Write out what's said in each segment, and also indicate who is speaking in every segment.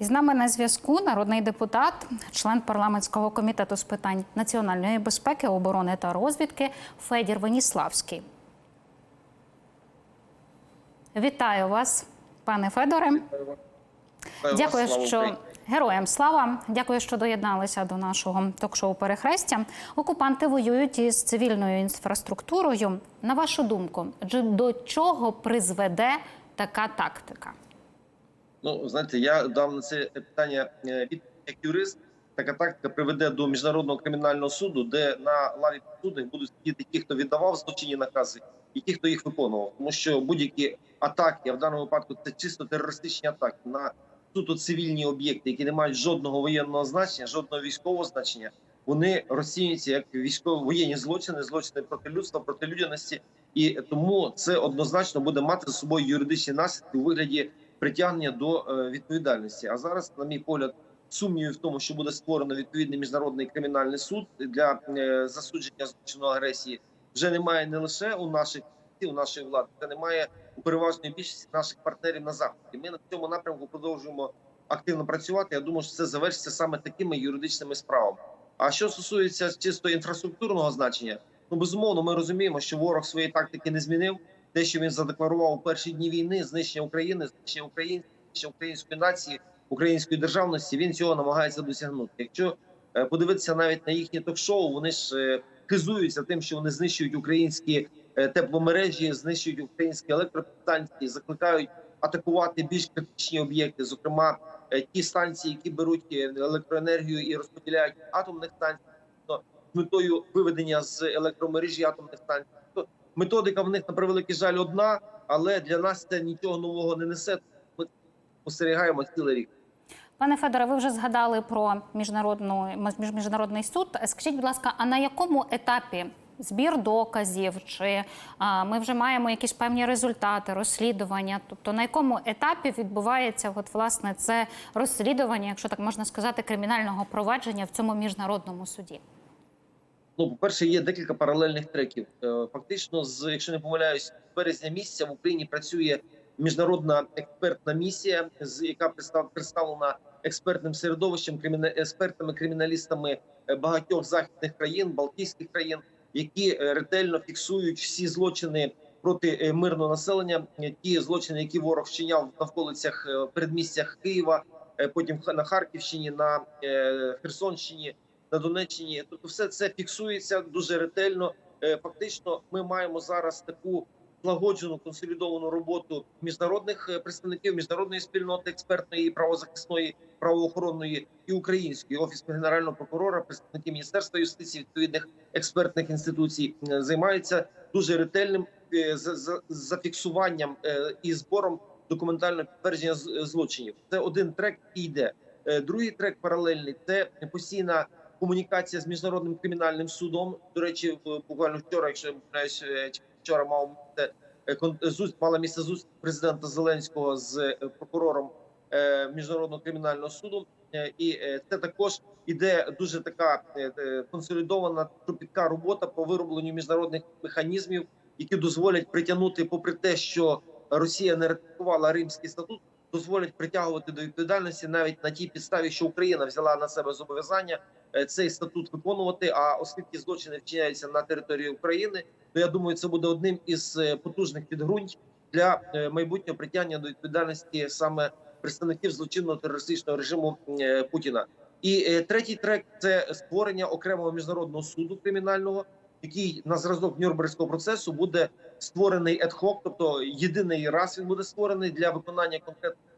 Speaker 1: І з нами на зв'язку народний депутат, член парламентського комітету з питань національної безпеки, оборони та розвідки Федір Веніславський. Вітаю вас, пане Федоре. Дякую, що героям слава. Дякую, що доєдналися до нашого ток-шоу Перехрестя. Окупанти воюють із цивільною інфраструктурою. На вашу думку, до чого призведе така тактика?
Speaker 2: Ну знаєте, я дав на це питання е, від юрист. Така тактика приведе до міжнародного кримінального суду, де на лаві підсудних будуть сидіти ті, хто віддавав злочинні накази, і ті, хто їх виконував. Тому що будь-які атаки, а в даному випадку це чисто терористичні атаки на суто цивільні об'єкти, які не мають жодного воєнного значення, жодного військового значення. Вони розцінюються як військово воєнні злочини, злочини проти людства, проти людяності, і тому це однозначно буде мати за собою юридичні наслідки у вигляді притягнення до е, відповідальності. А зараз, на мій погляд, сумнівів в тому, що буде створено відповідний міжнародний кримінальний суд для е, засудження злочину агресії, вже немає не лише у наших у нашої влади, це немає у переважної більшості наших партнерів на заході. Ми на цьому напрямку продовжуємо активно працювати. Я думаю, що це завершиться саме такими юридичними справами. А що стосується чисто інфраструктурного значення, ну безумовно, ми розуміємо, що ворог своєї тактики не змінив. Те, що він задекларував у перші дні війни, знищення України, знищення українців, української нації, української державності, він цього намагається досягнути. Якщо е, подивитися навіть на їхні ток-шоу, вони ж е, хизуються тим, що вони знищують українські е, тепломережі, знищують українські електростанції, закликають атакувати більш критичні об'єкти, зокрема ті станції, які беруть електроенергію і розподіляють атомних станцій, то з метою виведення з електромережі атомних станцій. То методика в них на превеликий жаль одна, але для нас це нічого нового не несе. Ми спостерігаємо цілий рік.
Speaker 1: Пане Федоре, ви вже згадали про міжнародну між- міжнародний суд. Скажіть, будь ласка, а на якому етапі збір доказів? Чи а, ми вже маємо якісь певні результати розслідування? Тобто на якому етапі відбувається от власне це розслідування, якщо так можна сказати, кримінального провадження в цьому міжнародному суді?
Speaker 2: Ну, по-перше, є декілька паралельних треків. Е, Фактично, з якщо не помиляюсь, з березня місяця в Україні працює міжнародна експертна місія, з яка представ- представлена експертним середовищем, експертами, криміналістами е, багатьох західних країн, Балтійських країн, які е, ретельно фіксують всі злочини проти мирного населення, ті злочини, які ворог вчиняв в навколицях е, передмістях Києва, потім на Харківщині, на Херсонщині на Донеччині. Тобто, все це фіксується дуже ретельно. Е, Фактично, ми маємо зараз таку злагоджену консолідовану роботу міжнародних е, представників міжнародної спільноти, експертної, правозахисної, правоохоронної і української офіс генерального прокурора, представники міністерства юстиції, відповідних експертних інституцій е, займаються дуже ретельним за- за- зафіксуванням і збором документального підтвердження злочинів. Це один трек і йде. Другий трек паралельний це постійна комунікація з міжнародним кримінальним судом. До речі, буквально вчора, якщо я помиляюсь, е, вчора мав місце, е, мала місце зустріч президента Зеленського з е, прокурором е, міжнародного кримінального суду. Е, І е, це також іде дуже така е, е, консолідована кропітка робота по виробленню міжнародних механізмів, які дозволять притягнути, попри те, що Росія не ратифікувала Римський статут, дозволять притягувати до відповідальності навіть на тій підставі, що Україна взяла на себе зобов'язання е, цей статут виконувати. А оскільки злочини вчиняються на території України, то я думаю, це буде одним із е, потужних підґрунт для е, майбутнього притягнення до відповідальності саме представників злочинного терористичного режиму Путіна. І третій трек це створення окремого міжнародного суду кримінального, який на зразок Нюрнберзького процесу буде створений ad-hoc, тобто єдиний раз він буде створений для виконання конкретних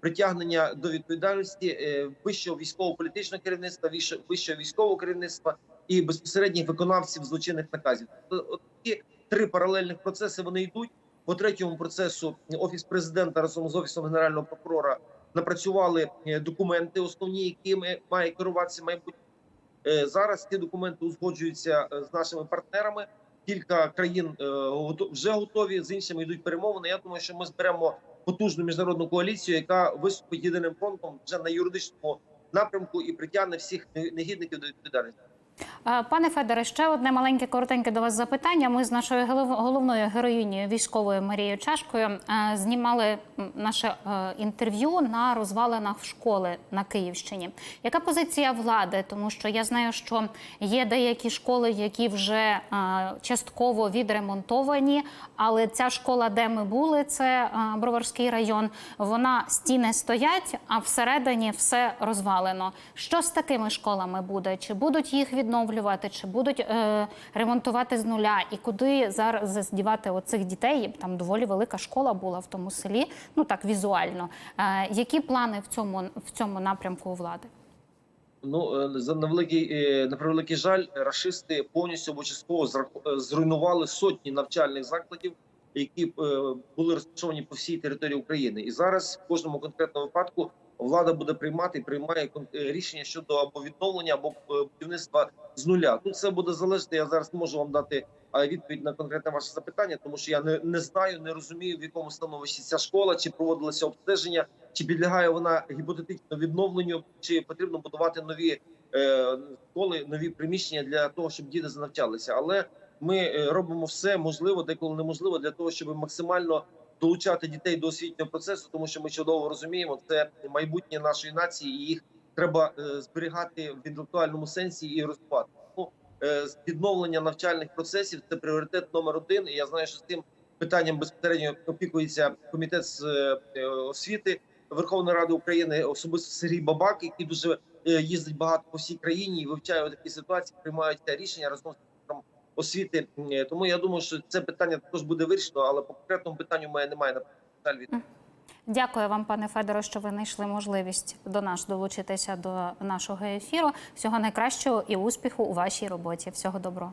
Speaker 2: притягнення до відповідальності е, вищого військово-політичного керівництва, вищого військового керівництва і безпосередніх виконавців злочинних наказів. Тобто, такі три паралельних процеси вони йдуть. По третьому процесу офіс президента разом з офісом генерального прокурора напрацювали е, документи, основні, якими має керуватися майбутнє. Е, Зараз ці документи узгоджуються е, з нашими партнерами. Кілька країн е, вже готові з іншими йдуть перемовини. Я думаю, що ми зберемо потужну міжнародну коаліцію, яка виступить єдиним фронтом вже на юридичному напрямку і притягне всіх негідників до відповідальності.
Speaker 1: Е, Пане Федоре, ще одне маленьке коротеньке до вас запитання. Ми з нашою головною героїнею військовою Марією Чашкою е, знімали наше е, інтерв'ю на розвалинах школи на Київщині. Яка позиція влади? Тому що я знаю, що є деякі школи, які вже частково відремонтовані, але ця школа, де ми були, це Броварський район. Вона стіни стоять, а всередині все розвалено. Що з такими школами буде? Чи будуть їх відновлювати, чи будуть е, ремонтувати з нуля? І куди зараз здівати оцих дітей? Там доволі велика школа була в тому селі. Ну так візуально. Е, які плани в цьому в цьому напрямку у влади?
Speaker 2: Ну е, за на великий е, на превеликий жаль, рашисти повністю або частково е, зруйнували сотні навчальних закладів, які були розташовані по всій території України. І зараз в кожному конкретному випадку влада буде приймати і приймає е, рішення щодо або відновлення, або е, будівництва з нуля. Тут все буде залежати. Я зараз можу вам дати відповідь на конкретне ваше запитання, тому що я не, не знаю, не розумію в якому становищі ця школа, чи проводилося обстеження, чи підлягає вона гіпотетично відновленню, чи потрібно будувати нові е, школи, нові приміщення для того, щоб діти занавчалися. Але ми робимо все можливо, деколи неможливо для того, щоб максимально долучати дітей до освітнього процесу, тому що ми чудово розуміємо, це майбутнє нашої нації, і їх треба е, зберігати в інтелектуальному сенсі і розвивати. Е, відновлення навчальних процесів це пріоритет номер один. І я знаю, що з цим питанням безпосередньо опікується комітет з е, освіти Верховної Ради України, особисто Сергій Бабак, який дуже їздить багато по всій країні і вивчає такі ситуації, приймають рішення разом з освіти. Е, Тому я думаю, що це питання також буде вирішено, але по конкретному питанню мене немає на жаль, від.
Speaker 1: Дякую вам, пане Федоро, що ви знайшли можливість до нас долучитися до нашого ефіру. Всього найкращого і успіху у вашій роботі. Всього доброго.